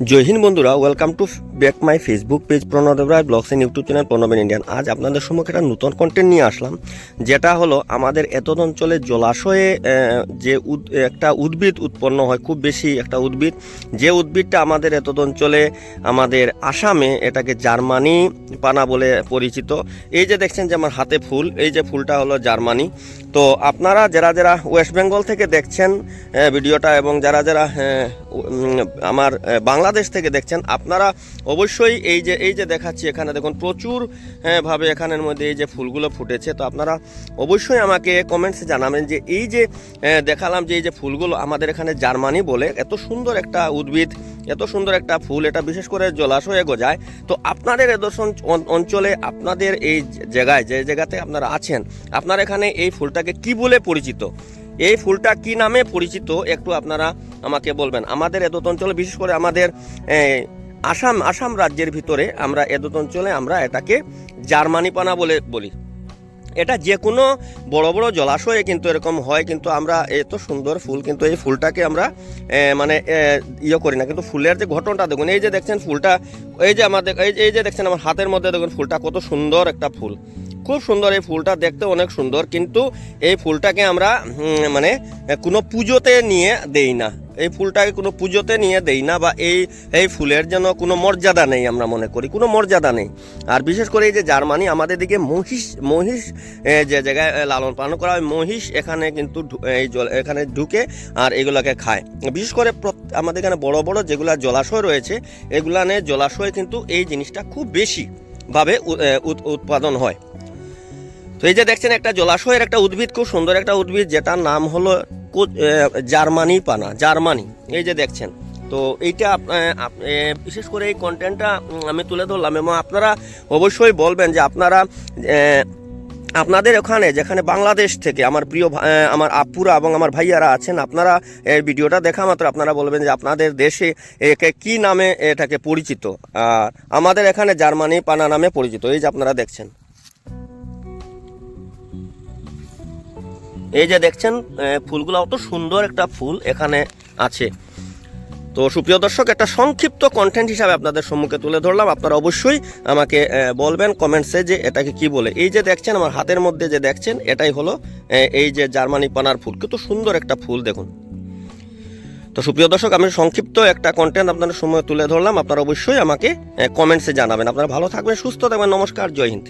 জয় হিন্দ বন্ধুরা welcome to back my Facebook page Pranab Roy blogs and YouTube channel প্রণবেন Indian আজ আপনাদের সম্মুখে একটা নতুন কন্টেন্ট নিয়ে আসলাম, যেটা হলো আমাদের এত অঞ্চলে জলাশয়ে যে একটা উদ্ভিদ উৎপন্ন হয়, খুব বেশি একটা উদ্ভিদ। যে উদ্ভিদটা আমাদের এত অঞ্চলে, আমাদের আসামে, এটাকে জার্মানি পানা বলে পরিচিত। এই যে দেখছেন যে আমার হাতে ফুল, এই যে ফুলটা হলো জার্মানি। তো আপনারা যারা যারা ওয়েস্ট বেঙ্গল থেকে দেখছেন ভিডিওটা এবং যারা যারা আমার বাংলাদেশ থেকে দেখছেন, আপনারা অবশ্যই এই যে এই যে দেখাচ্ছি এখানে দেখুন, প্রচুর ভাবে এখানের মধ্যে এই যে ফুলগুলো ফুটেছে। তো আপনারা অবশ্যই আমাকে কমেন্টসে জানাবেন যে এই যে দেখালাম যে এই যে ফুলগুলো আমাদের এখানে জার্মানি বলে, এত সুন্দর একটা উদ্ভিদ, এত সুন্দর একটা ফুল, এটা বিশেষ করে জলাশয়ে গজায়। তো আপনাদের এদর্শন অঞ্চলে আপনাদের এই জায়গায়, যে জায়গাতে আপনারা আছেন, আপনার এখানে এই ফুলটাকে কি বলে পরিচিত? এই ফুলটা কি নামে পরিচিত? একটু আপনারা আমাকে বলবেন। আমাদের এদত অঞ্চলে, বিশেষ করে আমাদের আসাম আসাম রাজ্যের ভিতরে আমরা এদত অঞ্চলে আমরা এটাকে জার্মানি পানা বলে বলি। এটা যে কোনো বড় বড় জলাশয়ে কিন্তু এরকম হয়, কিন্তু আমরা এত সুন্দর ফুল কিন্তু এই ফুলটাকে আমরা মানে ইয়ে করি না। কিন্তু ফুলের যে ঘটনাটা দেখুন, এই যে দেখছেন ফুলটা, এই যে আমাদের এই যে দেখছেন আমার হাতের মধ্যে দেখুন ফুলটা কত সুন্দর একটা ফুল। খুব সুন্দর এই ফুলটা দেখতে অনেক সুন্দর, কিন্তু এই ফুলটাকে আমরা মানে কোনো পুজোতে নিয়ে দেই না। এই ফুলটাকে কোনো পুজোতে নিয়ে দেই না বা এই এই ফুলের যেন কোনো মর্যাদা নেই আমরা মনে করি, কোনো মর্যাদা নেই। আর বিশেষ করে এই যে জার্মানি, আমাদের দিকে মহিষ মহিষ যে জায়গায় লালন পালন করা হয়, মহিষ এখানে কিন্তু এই জল, এখানে ঢুকে আর এগুলোকে খায়। বিশেষ করে আমাদের এখানে বড় বড় যেগুলা জলাশয় রয়েছে এগুলানে জলাশয় কিন্তু এই জিনিসটা খুব বেশি ভাবে উৎপাদন হয়। তো এই যে দেখছেন, একটা জলাশয়ের একটা উদ্ভিদ, খুব সুন্দর একটা উদ্ভিদ, যেটার নাম হলো জার্মানি পানা, জার্মানি। এই যে দেখছেন, তো এইটা বিশেষ করে এই কন্টেন্টটা আমি তুলে ধরলাম এবং আপনারা অবশ্যই বলবেন যে আপনারা আপনাদের ওখানে, যেখানে বাংলাদেশ থেকে আমার প্রিয় আমার আপুরা এবং আমার ভাইয়ারা আছেন, আপনারা এই ভিডিওটা দেখা মাত্র আপনারা বলবেন যে আপনাদের দেশে একে কি নামে এটাকে পরিচিত আর আমাদের এখানে জার্মানি পানা নামে পরিচিত, এই যে আপনারা দেখছেন। এই যে দেখছেন ফুলগুলো অত সুন্দর একটা ফুল এখানে আছে। তো সুপ্রিয় দর্শক, একটা সংক্ষিপ্ত কন্টেন্ট হিসাবে আপনাদের সম্মুখে তুলে ধরলাম। আপনারা অবশ্যই আমাকে বলবেন কমেন্টসে যে এটাকে কি বলে। এই যে দেখছেন, আমার হাতের মধ্যে যে দেখছেন, এটাই হলো এই যে জার্মানি পানার ফুল। কিন্তু সুন্দর একটা ফুল, দেখুন। তো সুপ্রিয় দর্শক, আমি সংক্ষিপ্ত একটা কন্টেন্ট আপনাদের সময় তুলে ধরলাম। আপনারা অবশ্যই আমাকে কমেন্টসে জানাবেন। আপনারা ভালো থাকবেন, সুস্থ থাকবেন। নমস্কার, জয় হিন্দ।